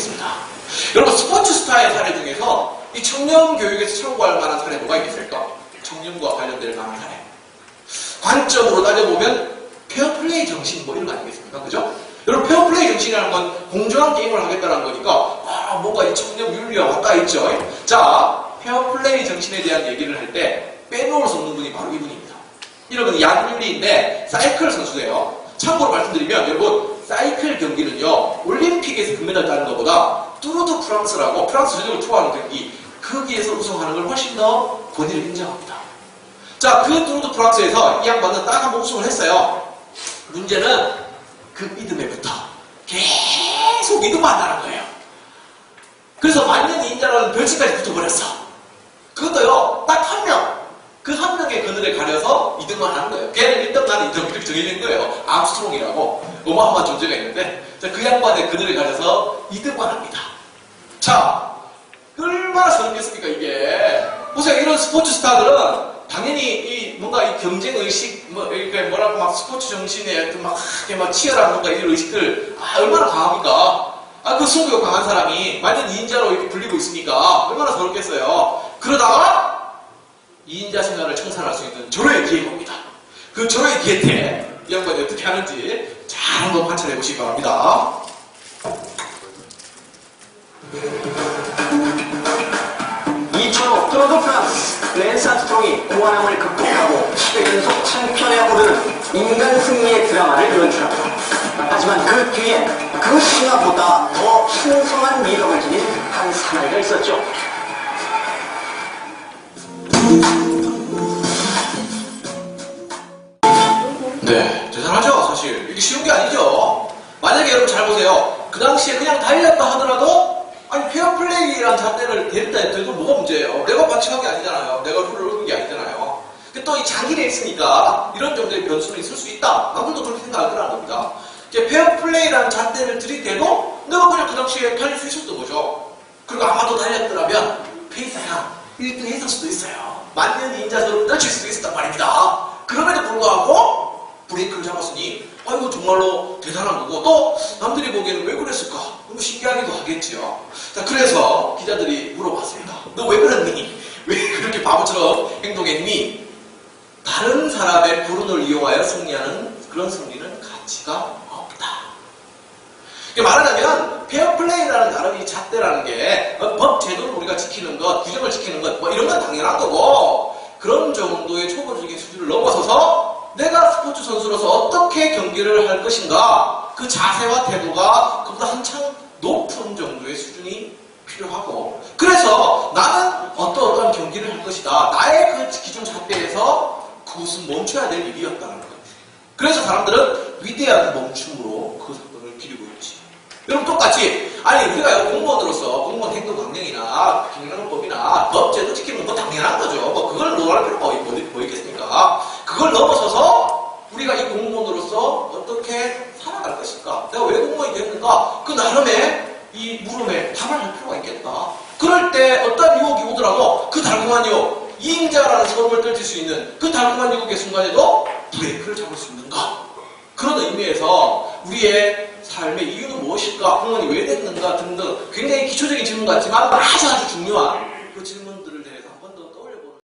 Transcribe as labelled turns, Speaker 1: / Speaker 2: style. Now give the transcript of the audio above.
Speaker 1: 있습니다. 여러분 스포츠 스타의 사례 중에서 이 청년 교육에서 참고할 만한 사례 뭐가 있겠습니까? 청년과 관련될 만한 사례. 관점으로 따져보면 페어플레이 정신 뭐 이런 거 아니겠습니까? 그죠? 여러분 페어플레이 정신이라는 건 공정한 게임을 하겠다는 거니까 아 뭔가 이 청년 윤리와 맞닿아 있죠. 자 페어플레이 정신에 대한 얘기를 할 때 빼놓을 수 없는 분이 바로 이분입니다. 이름은 양윤리인데 사이클 선수예요. 참고로 말씀드리면 여러분 사이클 경기는요 올림 픽에서 금메달 따는 것보다 뚜르드 프랑스라고 프랑스 전역을 투어하는 경기 거기에서 우승하는 걸 훨씬 더 권위를 인정합니다. 자, 그 뚜르드 프랑스에서 이 양반은 딱 한번 우승을 했어요. 문제는 그 믿음에부터 계속 믿음만 한다는 거예요. 그래서 만년 인자라는 별칭까지 붙어버렸어. 그것도요, 딱 한 명. 그 한 명의 그늘에 가려서 2등만 하는 거예요. 걔는 1등, 나는 2등 이렇게 정해진 거예요. 암스트롱이라고 어마어마한 존재가 있는데 자, 그 양반의 그늘에 가려서 2등만 합니다. 자, 얼마나 서럽겠습니까 이게. 보세요, 이런 스포츠 스타들은 당연히 이 뭔가 이 경쟁 의식, 뭐 이렇게 뭐라고 막 스포츠 정신에 막 이렇게 막 치열한 뭔가 이런 의식들 아, 얼마나 강합니까? 아, 그 승부욕 강한 사람이 완전 2인자로 이렇게 불리고 있으니까 얼마나 서럽겠어요. 그러다가 2인자 생활을 청산할 수 있는 절호의 기회가. 그 절호의 기회 때 이 양반이 어떻게 하는지 잘 한번 관찰해 보시기 바랍니다.
Speaker 2: 2005 트로드 프랑스 랜스 아트롱이 고환함을 극복하고 10회 연속 챔피언에 오르는 인간 승리의 드라마를 연출합니다. 하지만 그 뒤에 그 신화보다 더 신성한 미덕을 지닌 한 사나이가 있었죠.
Speaker 1: 사실. 이게 쉬운 게 아니죠. 만약에 여러분 잘 보세요. 그 당시에 그냥 달렸다 하더라도, 아니, 페어플레이라는 잣대를 데렸다 해도 뭐가 문제예요? 내가 반칙한 게 아니잖아요. 내가 룰을 어긴 게 아니잖아요. 또이 장기를 했으니까 이런 정도의 변수는 있을 수 있다. 남들도 그렇게 생각할 거라는 겁니다. 이제 페어플레이라는 잣대를 들이대도 내가 그냥 그 당시에 달릴 수 있었던 거죠. 그리고 아마도 달렸더라면 페이스야 1등 했을 수도 있어요. 만년 인자서를 떨칠 수도 있었단 말입니다. 그럼에도 불구하고 브레이크를 잡았으니 아이고 정말로 대단한 거고 또 남들이 보기에는 왜 그랬을까 너무 신기하기도 하겠지요. 자 그래서 기자들이 물어봤습니다. 너 왜 그랬니? 왜 그렇게 바보처럼 행동했니? 다른 사람의 불운을 이용하여 승리하는 그런 승리는 가치가 없다. 말하자면 페어플레이라는 나름의 잣대라는 게 어, 법 제도를 우리가 지키는 것, 규정을 지키는 것, 뭐 이런 건 당연한 거고 그런 정도의 초보적인 수준을 넘어서서 선수로서 어떻게 경기를 할 것인가 그 자세와 태도가 그보다 한창 높은 정도의 수준이 필요하고 그래서 나는 어떤 어떤 경기를 할 것이다 나의 그 기존 잣대에서 그것은 멈춰야 될 일이었다는 거예요. 그래서 사람들은 위대한 멈춤으로 그 사건을 기리고 있지. 여러분 똑같이 아니 우리가 공무원으로서 공무원 행동 강령이나 경영법이나 법제도 지키는 건 당연한 거죠. 뭐 그걸 논할 필요가 뭐, 뭐 있겠습니까? 그걸 넘어서서 우리가 이 공무원으로서 어떻게 살아갈 것인가? 내가 왜 공무원이 됐는가? 그 나름의 이 물음에 답을 할 필요가 있겠다. 그럴 때 어떤 유혹이 오더라도 그 달콤한 유혹, 이인자라는 서름을 떨칠 수 있는 그 달콤한 유혹의 순간에도 브레이크를 잡을 수 있는가? 그런 의미에서 우리의 삶의 이유는 무엇일까? 공무원이 왜 됐는가? 등등 굉장히 기초적인 질문 같지만 아주 아주 중요한 그 질문